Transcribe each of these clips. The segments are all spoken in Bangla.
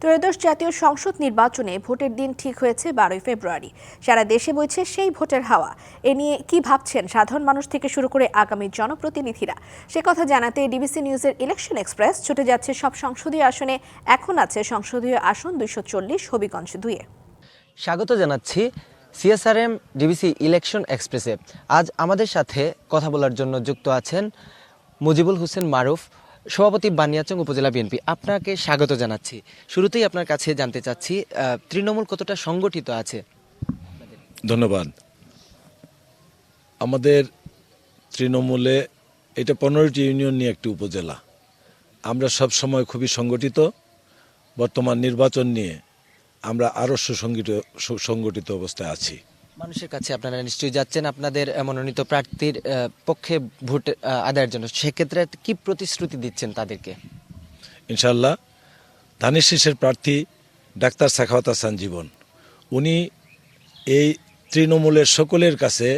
ত্রয়োদশ জাতীয় সংসদ নির্বাচনে ভোটের দিন ঠিক হয়েছে বারোই ফেব্রুয়ারি। সারা দেশে বইছে সেই ভোটের হাওয়া। এ নিয়ে কি ভাবছেন সাধারণ মানুষ থেকে শুরু করে আগামী জনপ্রতিনিধিরা? সে কথা জানাতে ডিবিসি নিউজের ইলেকশন এক্সপ্রেস ছুটে যাচ্ছে সব সংসদীয় আসনে। এখন আছে সংসদীয় আসন দুইশো চল্লিশ, হবিগঞ্জ দুইয়ে। স্বাগত জানাচ্ছি সিএসআরএম ডিবিসি ইলেকশন এক্সপ্রেসে। আজ আমাদের সাথে কথা বলার জন্য যুক্ত আছেন মুজিবুল হোসেন মারুফ সভাপতি বানিয়াচং উপজেলা বিএনপি, আপনাকে স্বাগত জানাচ্ছি। শুরুতেই আপনার কাছে জানতে চাচ্ছি তৃণমূল কতটা সংগঠিত আছে? ধন্যবাদ। আমাদের তৃণমূলে এটা পনেরোটি ইউনিয়ন নিয়ে একটি উপজেলা। আমরা সব সময় খুবই সংগঠিত। বর্তমান নির্বাচন নিয়ে আমরা আরও সুসংগঠিত সুসংগঠিত অবস্থায় আছি। মানুষের কাছে আপনারা নিশ্চয়ই যাচ্ছেন আপনাদের মনোনীত প্রার্থীর পক্ষে ভোট আদায়ের জন্য। সেক্ষেত্রে কি প্রতিশ্রুতি দিচ্ছেন তাদেরকে? ইনশাল্লাহ ধানের শীষের প্রার্থী ডাক্তার সাখাওয়াত হাসান জীবন। উনি এই তৃণমূলের সকলের কাছে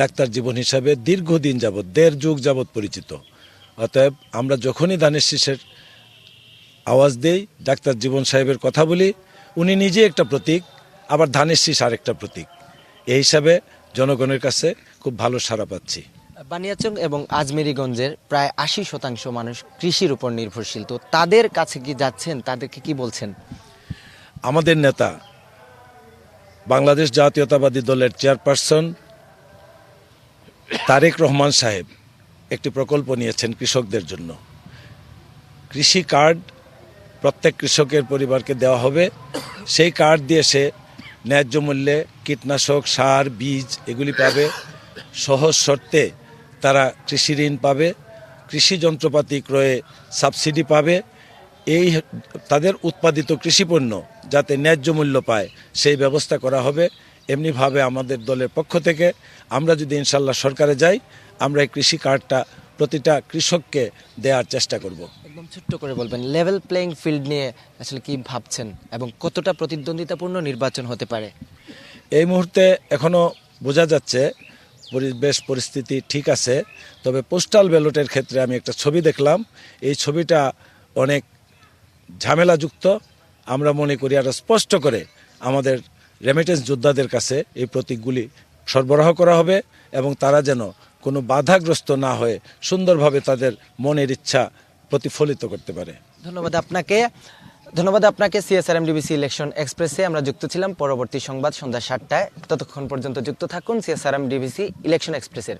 ডাক্তার জীবন হিসাবে দীর্ঘদিন যাবৎ, দেড় যুগ যাবৎ পরিচিত। অতএব আমরা যখনই ধানের শীষের আওয়াজ দেই, ডাক্তার জীবন সাহেবের কথা বলি, উনি নিজে একটা প্রতীক, আবার ধানের শীষ আরেকটা প্রতীক। এই হিসাবে জনগণের কাছে খুব ভালো সাড়া পাচ্ছি। বানিয়াচং এবং আজমেরিগঞ্জের প্রায় আশি শতাংশ মানুষ কৃষির উপর নির্ভরশীল। তো তাদের কাছে কি যাচ্ছেন তাদেরকে কি বলছেন? আমাদের নেতা বাংলাদেশ জাতীয়তাবাদী দলের চেয়ারপারসন তারেক রহমান সাহেব একটি প্রকল্প নিয়েছেন কৃষকদের জন্য। কৃষি কার্ড প্রত্যেক কৃষকের পরিবারকে দেওয়া হবে। সেই কার্ড দিয়ে সে ন্যায্য মূল্যে কীটনাশক, সার, বীজ এগুলি পাবে। সহজ শর্তে তারা কৃষি ঋণ পাবে। কৃষি যন্ত্রপাতি ক্রয়ে সাবসিডি পাবে। এই তাদের উৎপাদিত কৃষিপণ্য যাতে ন্যায্য মূল্য পায়, সেই ব্যবস্থা করা হবে। এমনিভাবে আমাদের দলের পক্ষ থেকে আমরা যদি ইনশাল্লাহ সরকারে যাই, আমরা এই কৃষি কার্ডটা প্রতিটা কৃষককে দেওয়ার চেষ্টা করব। একদম ছোট্ট করে বলবেন লেভেল প্লেইং ফিল্ড নিয়ে আসলে কি ভাবছেন এবং কতটা প্রতিদ্বন্দ্বিতাপূর্ণ নির্বাচন হতে পারে? এই মুহূর্তে এখনও বোঝা যাচ্ছে পরিবেশ পরিস্থিতি ঠিক আছে তবে পোস্টাল ব্যালটের ক্ষেত্রে আমি একটা ছবি দেখলাম। এই ছবিটা অনেক ঝামেলাযুক্ত। আমরা মনে করি আরও স্পষ্ট করে আমাদের রেমিটেন্স যোদ্ধাদের কাছে এই প্রতীকগুলি সরবরাহ করা হবে এবং তারা যেন কোনো বাধাগ্রস্ত না হয়ে সুন্দরভাবে তাদের মনের ইচ্ছা প্রতিফলিত করতে পারে। ধন্যবাদ আপনাকে। ধন্যবাদ আপনাকে সিএসআরএম ডিবিসি ইলেকশন এক্সপ্রেসে আমরা যুক্ত ছিলাম পরবর্তী সংবাদ সন্ধ্যা সাতটায়। ততক্ষণ পর্যন্ত যুক্ত থাকুন সিএসআরএম ডিবিসি ইলেকশন এক্সপ্রেসের